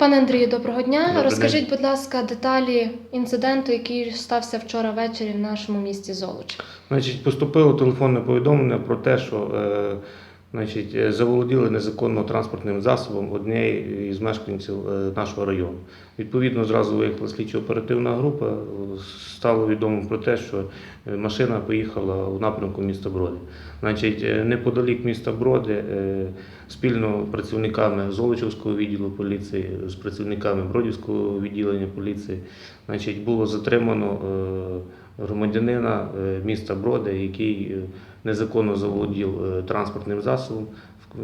Пане Андрію, доброго дня. Добрий Розкажіть, будь ласка, деталі інциденту, який стався вчора ввечері в нашому місті Золоч. Значить, поступило телефонне повідомлення про те, що е, значить, е, заволоділи незаконно транспортним засобом однієї із мешканців е, нашого району. Відповідно, зразу виїхала слідчо-оперативна група. Стало відомо про те, що е, машина поїхала у напрямку міста Броди. Значить, неподалік міста Броди спільно працівниками Золочівського відділу поліції з працівниками Бродівського відділення поліції значить, було затримано громадянина е, міста Броди, який е, незаконно заволодів е, транспортним засобом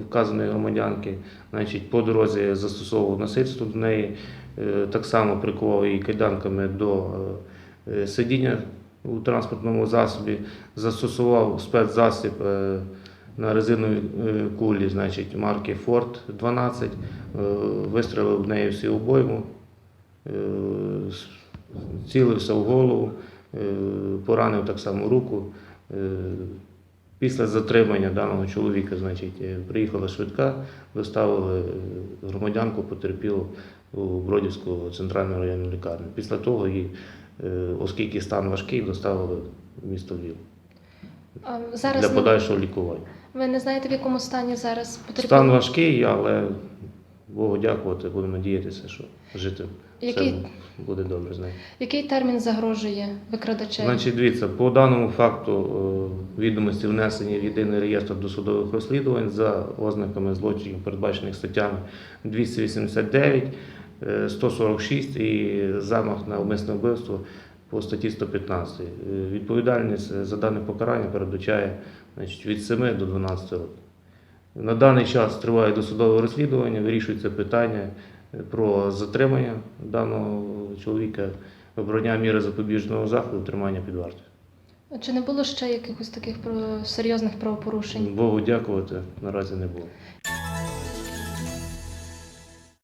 вказаної громадянки. Значить, по дорозі застосовував насильство до неї, так само прикував її кайданками до сидіння у транспортному засобі, застосував спецзасіб на резиновій кулі, значить, марки Ford 12, е, вистрелив в неї всі обойму, цілився в голову, поранив так само руку. Е, Після затримання даного чоловіка, значить, е, приїхала швидка, доставили е, громадянку потерпілу у Бродівську центральну районну лікарню. Після того її, е, оскільки стан важкий, доставили в місто Львів зараз для подальшого лікування. ви не знаєте, в якому стані зараз потерпіли? Стан важкий, але Богу дякувати, будемо надіятися, що жити Який- все буде добре з нею. Який термін загрожує викрадачеві? Значить, дивіться, по даному факту е, відомості внесені в єдиний реєстр досудових розслідувань за ознаками злочинів, передбачених статтями 289, е, 146 і замах на умисне вбивство по статті 115. Е, Відповідальність за дане покарання передбачає значить, від 7 до 12 років. На даний час триває досудове розслідування, вирішується питання е, про затримання даного чоловіка, обрання міри запобіжного заходу, тримання під вартою. Чи не було ще якихось таких серйозних правопорушень? Богу дякувати наразі не було.